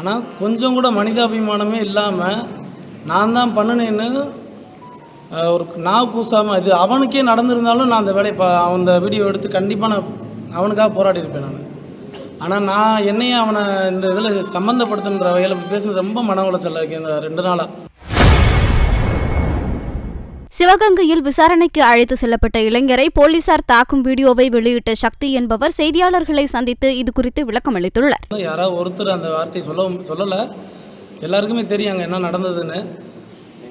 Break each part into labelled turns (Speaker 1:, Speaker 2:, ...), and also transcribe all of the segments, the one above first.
Speaker 1: ஆனால் கொஞ்சம் கூட மனிதாபிமானமே இல்லாமல் நான் தான் பண்ணினேன்னு ஒரு நான் கூசாமல் இது அவனுக்கே நடந்திருந்தாலும் நான் அந்த வேலையை பா அந்த வீடியோ எடுத்து கண்டிப்பாக நான் அவனுக்காக போராடி இருப்பேன் நான். ஆனால் நான் என்னையே அவனை இந்த இதில் சம்மந்தப்படுத்துன்ற வகையில் பேசுகிறது ரொம்ப மன உளைச்சல் இருக்கு இந்த ரெண்டு நாளாக
Speaker 2: சிவகங்கையில் விசாரணைக்கு அழைத்து செல்லப்பட்ட இளைஞரை போலீசார் தாக்கும் வீடியோவை வெளியிட்ட சக்தி என்பவர் செய்தியாளர்களை சந்தித்து இது குறித்து விளக்கம் அளித்துள்ளார்.
Speaker 1: யாராவது ஒருத்தர் அந்த வார்த்தையை சொல்ல சொல்லலை. எல்லாருக்குமே தெரியும் அங்கே என்ன நடந்ததுன்னு.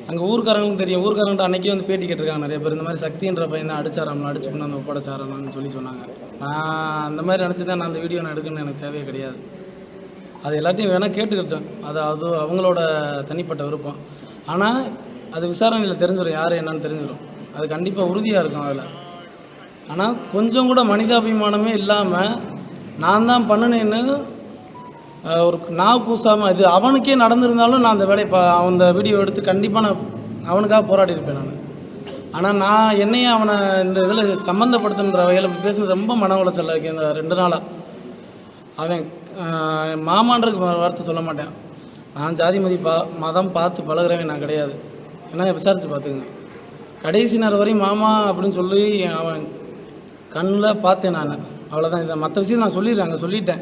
Speaker 1: அங்கே ஊர்க்காரங்களுக்கும் தெரியும். ஊர்க்காரங்கள்ட்ட அன்னைக்கே வந்து பேட்டி கேட்டிருக்காங்க நிறைய பேர். இந்த மாதிரி சக்தின்ற பையன் தான் அடிச்சாராம் அடிச்சு கொண்டு வந்து ஒப்படைச்சாரான்னு சொல்லி சொன்னாங்க. நான் அந்த மாதிரி நினச்சி தான் நான் அந்த வீடியோ நான் எடுக்கணும்னு எனக்கு தேவையே கிடையாது. அது எல்லாத்தையும் வேணால் கேட்டுக்கிட்டேன். அது அது அவங்களோட தனிப்பட்ட விருப்பம். ஆனால் அது விசாரணையில் தெரிஞ்சிடும் யார் என்னன்னு தெரிஞ்சிடும் அது கண்டிப்பாக உறுதியாக இருக்கும் அதில். ஆனால் கொஞ்சம் கூட மனிதாபிமானமே இல்லாமல் நான் தான் பண்ணினேன்னு ஒரு நான் கூசாமல் இது அவனுக்கே நடந்திருந்தாலும் நான் அந்த வேலையை பா அந்த வீடியோ எடுத்து கண்டிப்பாக நான் அவனுக்காக போராடி இருப்பேன் நான். ஆனால் நான் என்னையே அவனை இந்த இதில் சம்மந்தப்படுத்துன்ற வகையில் பேசுகிறது ரொம்ப மன உளைச்சல் இருக்கு. இந்த ரெண்டு நாளாக அவன் மாமான்றதுக்கு வார்த்தை சொல்ல மாட்டேன். நான் ஜாதி மதி பா மதம் பார்த்து பழகுறவன் நான் கிடையாது. ஏன்னா விசாரித்து பார்த்துங்க கடைசி நேரம் வரையும் மாமா அப்படின்னு சொல்லி அவன் கண்ணில் பார்த்தேன் நான். அவ்வளோதான் இந்த மற்ற விஷயம் நான் சொல்லிடுறேன் அங்கே சொல்லிட்டேன்.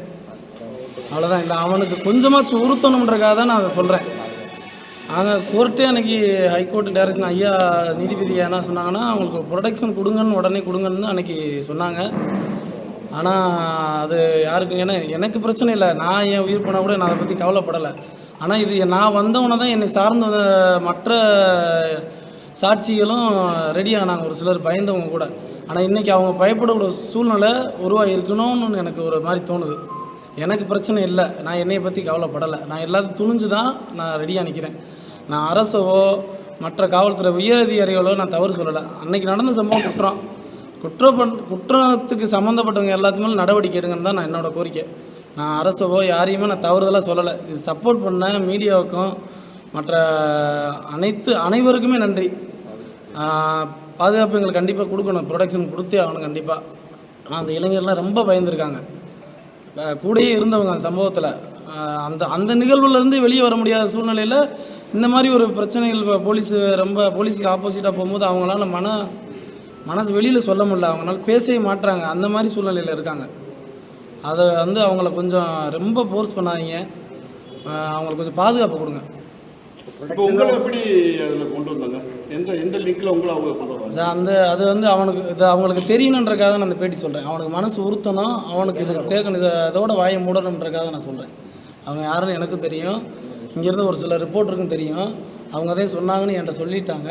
Speaker 1: அவ்வளோதான் இந்த அவனுக்கு கொஞ்சமாக உறுத்தணுன்றக்காக தான் நான் அதை சொல்கிறேன் அங்கே கோர்ட்டே அன்றைக்கி ஹைகோர்ட்டு டைரக்ஷன் ஐயா நீதிபதி என்ன சொன்னாங்கன்னா அவங்களுக்கு ப்ரொடெக்ஷன் கொடுங்கன்னு உடனே கொடுங்கன்னு அன்னைக்கு சொன்னாங்க. ஆனால் அது யாருக்கு ஏன்னா எனக்கு பிரச்சனை இல்லை. நான் என் உயிர் போனால் கூட நான் அதை பற்றி கவலைப்படலை. ஆனால் இது நான் வந்தவனை தான் என்னை சார்ந்த மற்ற சாட்சிகளும் ரெடி ஆனாங்க. ஒரு சிலர் பயந்தவங்க கூட. ஆனால் இன்றைக்கி அவங்க பயப்படக்கூடிய சூழ்நிலை உருவாகி இருக்கணும்னு எனக்கு ஒரு மாதிரி தோணுது. எனக்கு பிரச்சனை இல்லை. நான் என்னையை பற்றி கவலைப்படலை. நான் எல்லாத்தையும் துணிஞ்சு தான் நான் ரெடியாக நிற்கிறேன் நான் அரசவோ மற்ற காவல்துறை உயர் அதிகாரிகளோ நான் தவறு சொல்லலை. அன்னைக்கு நடந்த சம்பவம் குற்றம். குற்ற பண் குற்றத்துக்கு சம்மந்தப்பட்டவங்க எல்லாத்துக்குமே நடவடிக்கை எடுங்கன்னு தான் நான் என்னோடய கோரிக்கை. நான் அரசவோ யாரையுமே நான் தவறுதலாக சொல்லலை. இது சப்போர்ட் பண்ண மீடியாவுக்கும் மற்ற அனைத்து அனைவருக்குமே நன்றி. பாதுகாப்பு எங்களுக்கு கண்டிப்பாக கொடுக்கணும். ப்ரொடக்ஷன் கொடுத்தே ஆகணும் கண்டிப்பாக ஆனால் அந்த இளைஞர்லாம் ரொம்ப பயந்துருக்காங்க. கூடயே இருந்தவங்க அந்த சம்பவத்தில். அந்த அந்த நிகழ்வுலேருந்து வெளியே வர முடியாத சூழ்நிலையில் இந்த மாதிரி ஒரு பிரச்சனைகள் இப்போ போலீஸ் ரொம்ப போலீஸுக்கு ஆப்போசிட்டாக போகும்போது அவங்களால மன மனசு வெளியில் சொல்ல முடியல. அவங்களால பேசவே மாட்டுறாங்க அந்த மாதிரி சூழ்நிலையில் இருக்காங்க. அதை வந்து அவங்கள கொஞ்சம் ரொம்ப ஃபோர்ஸ் பண்ணாதீங்க. அவங்களுக்கு கொஞ்சம் பாதுகாப்பு கொடுங்க.
Speaker 3: உங்களை எப்படி அதில் கொண்டு வந்தாங்க? எந்த எந்த லிங்க்ல உங்களை அவங்க கொண்டு
Speaker 1: சார் அந்த அது வந்து அவனுக்கு இது அவங்களுக்கு தெரியணுன்றக்காக நான் அந்த பேட்டி சொல்கிறேன் அவனுக்கு மனசு உறுத்தணும் அவனுக்கு இது கேட்கணும் இதை அதோட வாயை மூடணுன்றக்காக நான் சொல்கிறேன் அவங்க யாருன்னு எனக்கும் தெரியும். இங்கேருந்து ஒரு சில ரிப்போர்ட்டருக்கும் தெரியும். அவங்க அதே சொன்னாங்கன்னு என்கிட்ட சொல்லிட்டாங்க.